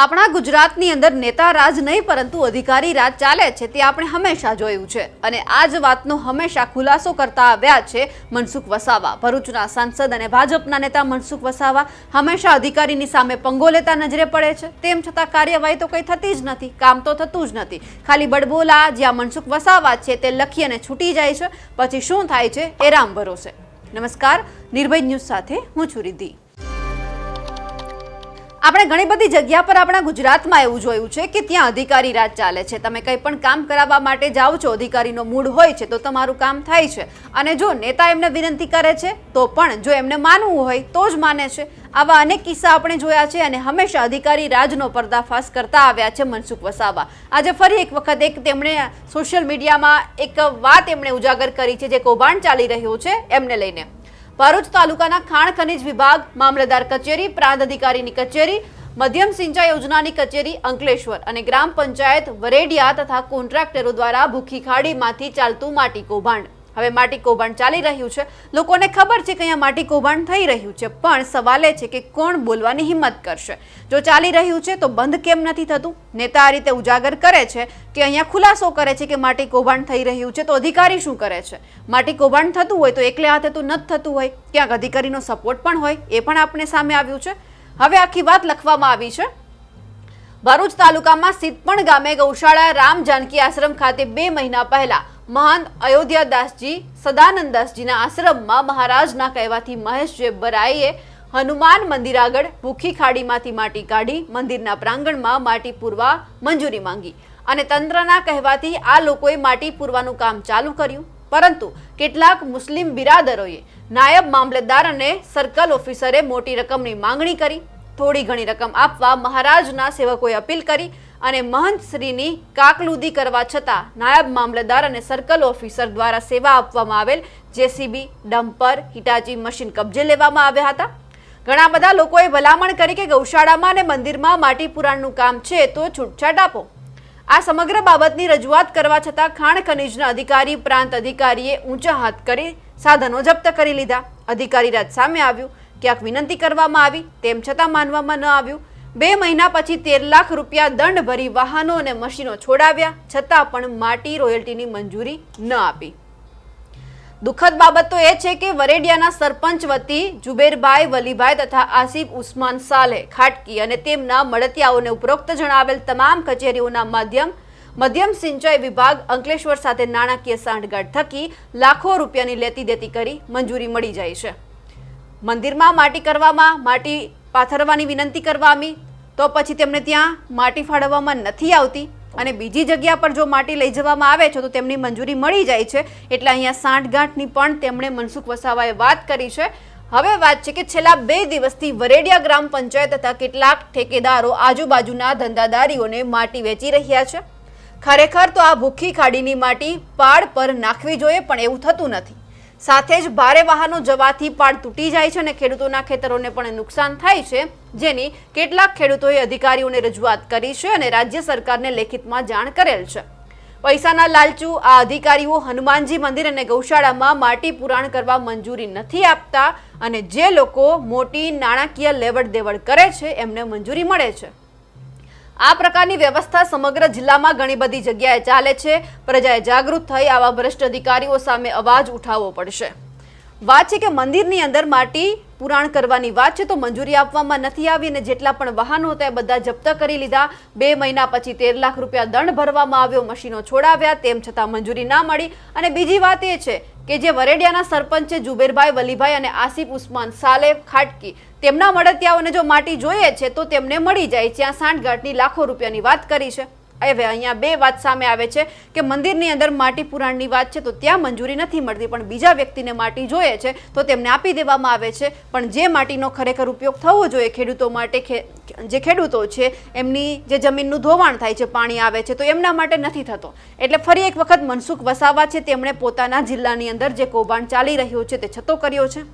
આપણા ગુજરાતની અંદર નેતા રાજ નહીં, પરંતુ અધિકારી રાજ ચાલે છે તે આપણે હંમેશા જોયું છે. અને આ જ વાતનો હંમેશા ખુલાસો કરતા આવ્યા છે મનસુખ વસાવા. ભરૂચના સાંસદ અને ભાજપના નેતા મનસુખ વસાવા હંમેશા અધિકારીની સામે પંગો લેતા નજરે પડે છે. તેમ છતાં કાર્યવાહી તો કંઈ થતી જ નથી, કામ તો થતું જ નથી. ખાલી બડબોલા જ્યાં મનસુખ વસાવા છે તે લખી અને છૂટી જાય છે. પછી શું થાય છે એ રામ ભરોસે. નમસ્કાર, નિર્ભય ન્યૂઝ સાથે હું છું રિદ્ધિ. આપણે ઘણી બધી જગ્યા પર આપણા ગુજરાતમાં એવું જોયું છે કે ત્યાં અધિકારી રાજ ચાલે છે. તમે કંઈ પણ કામ કરાવવા માટે જાઓ છો, અધિકારીનો મૂડ હોય છે, તો તમારું કામ થાય છે. અને જો નેતા એમને વિનંતી કરે છે, તો પણ જો એમને માનવું હોય, તો જ માને છે. આવા અનેક કિસ્સા આપણે જોયા છે અને હંમેશા અધિકારી રાજનો પર્દાફાશ કરતા આવ્યા છે મનસુખ વસાવા. આજે ફરી એક વખત એક તેમણે સોશિયલ મીડિયામાં એક વાત એમણે ઉજાગર કરી છે, જે કૌભાંડ ચાલી રહ્યું છે, એમને લઈને. ભરૂચ તાલુકાના ખાણ ખનિજ વિભાગ, મામલતદાર કચેરી, પ્રાંત અધિકારીની કચેરી, મધ્યમ સિંચાઈ યોજનાની કચેરી, અંકલેશ્વર અને ગ્રામ પંચાયત વરેડિયા તથા કોન્ટ્રાક્ટરો દ્વારા ભૂખી ખાડીમાંથી ચાલતું માટી કૌભાંડ. હવે માટી કૌભાંડ ચાલી રહ્યું છે. લોકોને ખબર છે કે અહીંયા માટી કૌભાંડ થઈ રહ્યું છે, પણ સવાલ છે કે કોણ બોલવાની હિંમત કરશે? જો ચાલી રહ્યું છે તો બંધ કેમ નથી થતું? નેતા આ રીતે ઉજાગર કરે છે કે અહીંયા ખુલાસો કરે છે કે માટી કૌભાંડ થઈ રહ્યું છે તો અધિકારી શું કરે છે? માટી કૌભાંડ થતું હોય તો એકલે હાથે તો નથી થતું હોય. ક્યાંક અધિકારીનો સપોર્ટ પણ હોય, એ પણ આપણે સામે આવ્યું છે. હવે આખી વાત લખવામાં આવી છે. ભરૂચ તાલુકામાં સિદ્ધપણ ગામે ગૌશાળા રામ જાનકી આશ્રમ ખાતે બે મહિના પહેલા મહાન અયોધ્યાદાસજી સદાનંદદાસજીના આશ્રમમાં મહારાજના કહેવાથી મહેશ જેબરાઈએ હનુમાન મંદિર આગળ ભૂખી ખાડીમાંથી માટી કાઢી મંદિરના પ્રાંગણમાં માટી પૂરવા મંજૂરી માંગી અને તંત્રના કહેવાથી આ લોકોએ માટી પૂરવાનું કામ ચાલુ કર્યું. પરંતુ કેટલાક મુસ્લિમ બિરાદરોએ નાયબ મામલતદાર અને સર્કલ ઓફિસરે મોટી રકમની માંગણી કરી. થોડી ઘણી રકમ આપવા મહારાજના સેવકોએ અપીલ કરી અને મહંત શ્રીની કાકલુદી કરવા છતાં નાયબ મામલતદાર અને સર્કલ ઓફિસર દ્વારા સેવા આપવામાં આવેલ જેસીબી, ડમ્પર, હિટાચી મશીન કબજે લેવામાં આવ્યા હતા. ઘણા બધા લોકોએ ભલામણ કરી કે ગૌશાળામાં અને મંદિરમાં માટી પુરાણનું કામ છે તો છૂટછાટ આપો. આ સમગ્ર બાબતની રજૂઆત કરવા છતાં ખાણ ખનીજના અધિકારી, પ્રાંત અધિકારીએ ઊંચા હાથ કરી સાધનો જપ્ત કરી લીધા. અધિકારી રાજ સામે આવ્યું. ક્યાંક વિનંતી કરવામાં આવી, તેમ છતાં માનવામાં ન આવ્યું. બે મહિના પછી તેર લાખ રૂપિયા દંડ ભરી વાહનો અને મશીનો છોડાવ્યા, છતાં પણ માટી રોયલ્ટીની મંજૂરી ન આપી. દુઃખદ બાબત તો એ છે કે વરેડિયાના સરપંચ વતી જુબેરભાઈ, વલીભાઈ તથા આસિફ ઉસ્માન સાલે ખાટકી અને તેમના મળતિયાઓને ઉપરોક્ત જણાવેલ તમામ કચેરીઓના માધ્યમ, મધ્યમ સિંચાઈ વિભાગ અંકલેશ્વર સાથે નાણાકીય સાંઠગાંઠ થકી લાખો રૂપિયાની લેતી દેતી કરી મંજૂરી મળી જાય છે. મંદિરમાં માટી કરવામાં, માટી પાથરવાની વિનંતી કરવામાં તો પછી તેમને ત્યાં માટી ફાળવવામાં નથી આવતી. અને બીજી જગ્યા પર જો માટી લઈ જવામાં આવે છે, તો તેમની મંજૂરી મળી જાય છે. એટલે અહીંયા સાંઠગાંઠની પણ તેમણે મનસુખ વસાવાએ વાત કરી છે. હવે વાત છે કે છેલ્લા બે દિવસથી વરેડિયા ગ્રામ પંચાયત તથા કેટલાક ઠેકેદારો આજુબાજુના ધંધાદારીઓને માટી વેચી રહ્યા છે. ખરેખર તો આ ભૂખી ખાડીની માટી પાડ પર નાખવી જોઈએ, પણ એવું થતું નથી. સાથે જ ભારે વાહનો જવાથી પાડ તૂટી જાય છે અને ખેડૂતોના ખેતરોને પણ નુકસાન થાય છે. જેની કેટલાક ખેડૂતોએ અધિકારીઓને રજૂઆત કરી છે અને રાજ્ય સરકારને લેખિતમાં જાણ કરેલ છે. પૈસાના લાલચુ આ અધિકારીઓ હનુમાનજી મંદિર અને ગૌશાળામાં માટી પુરાણ કરવા મંજૂરી નથી આપતા અને જે લોકો મોટી નાણાકીય લેવડ દેવડ કરે છે, એમને મંજૂરી મળે છે. આ પ્રકારની વ્યવસ્થા સમગ્ર જિલ્લામાં ઘણી બધી જગ્યાએ ચાલે છે. પ્રજાએ જાગૃત થઈ આવા ભ્રષ્ટ અધિકારીઓ સામે અવાજ ઉઠાવવો પડશે. વાત છે કે મંદિરની અંદર માટી પુરાણ કરવાની વાત છે, તો મંજૂરી આપવામાં નથી આવી અને જેટલા પણ વાહનો હતા એ બધા જપ્ત કરી લીધા. બે મહિના પછી તેર લાખ રૂપિયા દંડ ભરવામાં આવ્યો, મશીનો છોડાવ્યા, તેમ છતાં મંજૂરી ના મળી. અને બીજી વાત એ છે કે જે વરેડિયાના સરપંચ છે, જુબેરભાઈ વલીભાઈ અને આસિફ ઉસ્માન સાલે ખાટકી, તેમના મળતિયાઓને જો માટી જોઈએ છે, તો તેમને મળી જાય. ત્યાં સાંઠગાંઠની લાખો રૂપિયાની વાત કરી છે. હવે અહીંયા બે વાત સામે આવે છે કે મંદિરની અંદર માટી પુરાણની વાત છે તો ત્યાં મંજૂરી નથી મળતી, પણ બીજા વ્યક્તિને માટી જોઈએ છે તો તેમને આપી દેવામાં આવે છે. પણ જે માટીનો ખરેખર ઉપયોગ થવો જોઈએ ખેડૂતો માટે જે ખેડૂતો છે, એમની જે જમીનનું ધોવાણ થાય છે, પાણી આવે છે, તો એમના માટે નથી થતો. એટલે ફરી એક વખત મનસુખ વસાવા છે, તેમણે પોતાના જિલ્લાની અંદર જે કૌભાંડ ચાલી રહ્યું છે તે છતો કર્યો છે.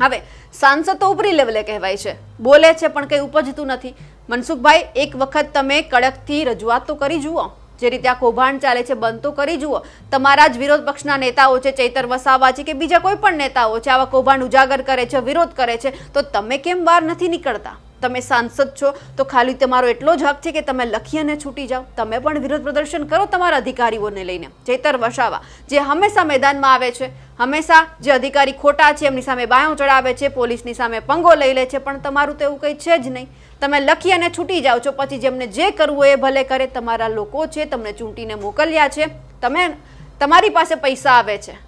હવે સાંસદ તો ઉપરી લેવલે કહેવાય છે. બોલે છે પણ કંઈ ઉપજતું નથી. મનસુખભાઈ, એક વખત તમે કડકથી રજૂઆત તો કરી જુઓ. જે રીતે આ કૌભાંડ ચાલે છે, બંધ તો કરી જુઓ. તમારા જ વિરોધ પક્ષના નેતાઓ છે, ચૈતર વસાવા છે કે બીજા કોઈ પણ નેતાઓ છે, આવા કૌભાંડ ઉજાગર કરે છે, વિરોધ કરે છે, તો તમે કેમ બહાર નથી નીકળતા? તમે સાંસદ છો, તો ખાલી તમારો એટલો જ હક છે કે તમે લખી અને છૂટી જાઓ. તમે પણ વિરોધ પ્રદર્શન કરો તમારા અધિકારીઓને લઈને. ચેતર વસાવા, જે હંમેશા મેદાનમાં આવે છે, હંમેશા જે અધિકારી ખોટા છે, એમની સામે બાયો ચડાવે છે, પોલીસની સામે પંગો લઈ લે છે, પણ તમારું તો એવું કંઈ છે જ નહીં. તમે લખી અને છૂટી જાઓ છો, પછી જેમને જે કરવું એ ભલે કરે. તમારા લોકો છે, તમને ચૂંટીને મોકલ્યા છે. તમે, તમારી પાસે પૈસા આવે છે.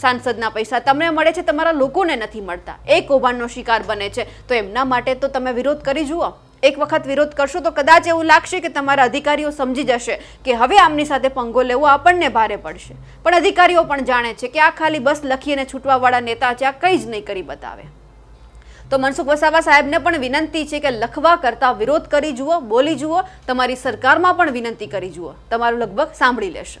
સાંસદના પૈસા તમને મળે છે, તમારા લોકોને નથી મળતા. એ કૌભાંડનો શિકાર બને છે. તો એમના માટે તો તમે વિરોધ કરી જુઓ. એક વખત વિરોધ કરશો તો કદાચ એવું લાગશે કે તમારા અધિકારીઓ સમજી જશે કે હવે આમની સાથે પંગો લેવો આપણને ભારે પડશે. પણ અધિકારીઓ પણ જાણે છે કે આ ખાલી બસ લખીને છૂટવાવાળા નેતા છે, આ કંઈ જ નહીં કરી બતાવે. તો મનસુખ વસાવા સાહેબને પણ વિનંતી છે કે લખવા કરતાં વિરોધ કરી જુઓ, બોલી જુઓ. તમારી સરકારમાં પણ વિનંતી કરી જુઓ. તમારું લગભગ સાંભળી લેશે.